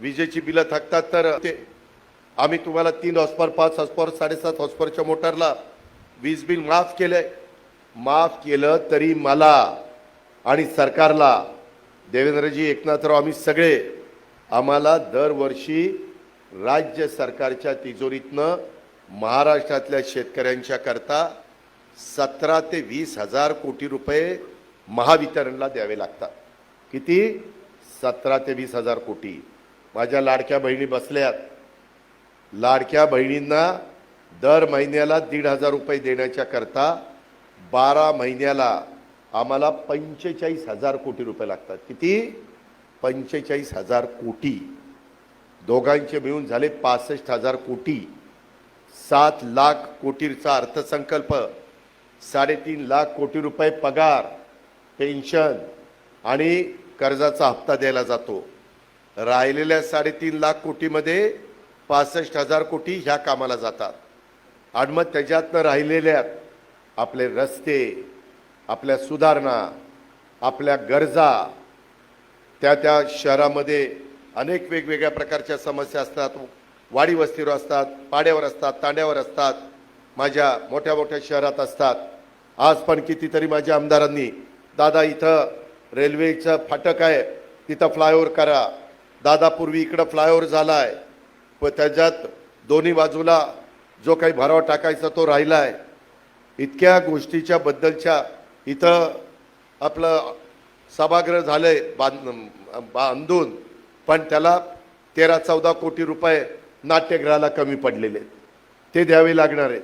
विजेची बिलं थकतात तर ते आम्ही तुम्हाला तीन हॉस्पर पाच हॉस्पर साडेसात हॉस्पॉरच्या मोटरला वीज बिल माफ केलंय. माफ केलं तरी मला आणि सरकारला देवेंद्रजी एकनाथराव आम्ही सगळे आम्हाला दरवर्षी राज्य सरकारच्या तिजोरीतनं महाराष्ट्रातल्या शेतकऱ्यांच्या करता सतरा ते वीस हजार कोटी रुपये महावितरणला द्यावे लागतात. किती? सतरा ते वीस हजार कोटी. माझ्या लाडक्या बहिणी बसल्यात. लाडक्या बहिणींना दर महिन्याला दीड हजार रुपये देण्याच्या करता बारा महिन्याला आम्हाला पंचेचाळीस हजार कोटी रुपये लागतात. किती? पंचेचाळीस हजार कोटी. दोघांचे मिळून झाले पासष्ट हजार कोटी. सात लाख कोटीचा अर्थसंकल्प साडेतीन लाख कोटी रुपये पगार पेन्शन आणि कर्जाचा हप्ता द्यायला जातो. राहिलेल्या साडेतीन लाख कोटीमध्ये पासष्ट हजार कोटी ह्या कामाला जातात. आणि मग त्याच्यातनं राहिलेल्या आपले रस्ते आपल्या सुधारणा आपल्या गरजा त्या त्या शहरामध्ये अनेक वेगवेगळ्या प्रकारच्या समस्या असतात. वाडी वस्तीवर असतात पाड्यावर असतात तांड्यावर असतात माझ्या मोठ्या मोठ्या शहरात असतात. आज पण कितीतरी माझ्या आमदारांनी दादा इथं रेल्वेचं फाटक आहे तिथं फ्लायओव्हर करा दादा पूर्वी इकडं फ्लायओव्हर झाला आहे व त्याच्यात दोन्ही बाजूला जो काही भराव टाकायचा तो राहिला आहे इतक्या गोष्टीच्या बद्दलच्या इथं आपलं सभागृह झालंय बांध बांधून. पण त्याला तेरा चौदा कोटी रुपये नाट्यगृहाला कमी पडलेले आहेत. ते द्यावे लागणार आहेत.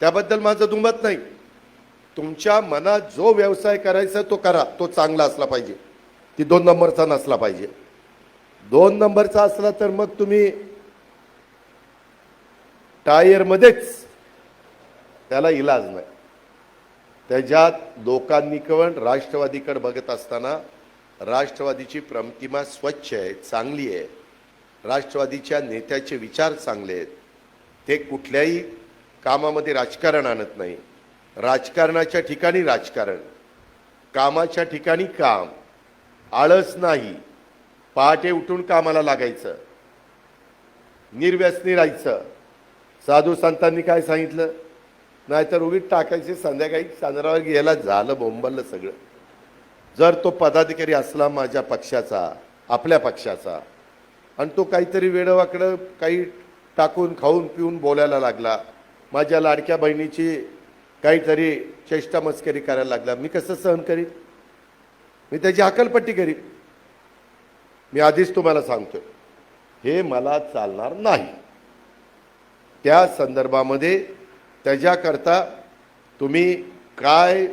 त्याबद्दल माझं दुमत नाही. तुमच्या मनात जो व्यवसाय करायचा तो करा. तो चांगला असला पाहिजे. ती दोन नंबरचा नसला पाहिजे. दोन नंबरचा असला तर मग तुम्ही टायरमध्येच त्याला इलाज नाही. त्याच्यात लोकांनी पण राष्ट्रवादीकडे बघत असताना राष्ट्रवादीची प्रतिमा स्वच्छ आहे चांगली आहे. राष्ट्रवादीच्या नेत्याचे विचार चांगले आहेत. ते कुठल्याही कामामध्ये राजकारण आणत नाही. राजकारणाच्या ठिकाणी राजकारण. कामाच्या ठिकाणी काम. आळस नाही. पहाटे उठून कामाला लागायचं. निर्व्यसनी राहायचं. साधू संतांनी काय सांगितलं? नाहीतर उगीच टाकायचे संध्याकाळी चांद्रावर गेला झालं बोंबललं सगळं. जर तो पदाधिकारी असला माझ्या पक्षाचा आपल्या पक्षाचा आणि तो काहीतरी वेडवाकडं काही टाकून खाऊन पिऊन बोलायला लागला माझ्या लाडक्या बहिणीची काहीतरी चेष्टा मस्करी करायला लागला मी कसं सहन करीन? मी त्याची हकलपट्टी करीन? मी आधीच तुम्हाला सांगतोय. हे मला चालणार नाही. त्या संदर्भामध्ये त्याच्याकरता तुम्ही काय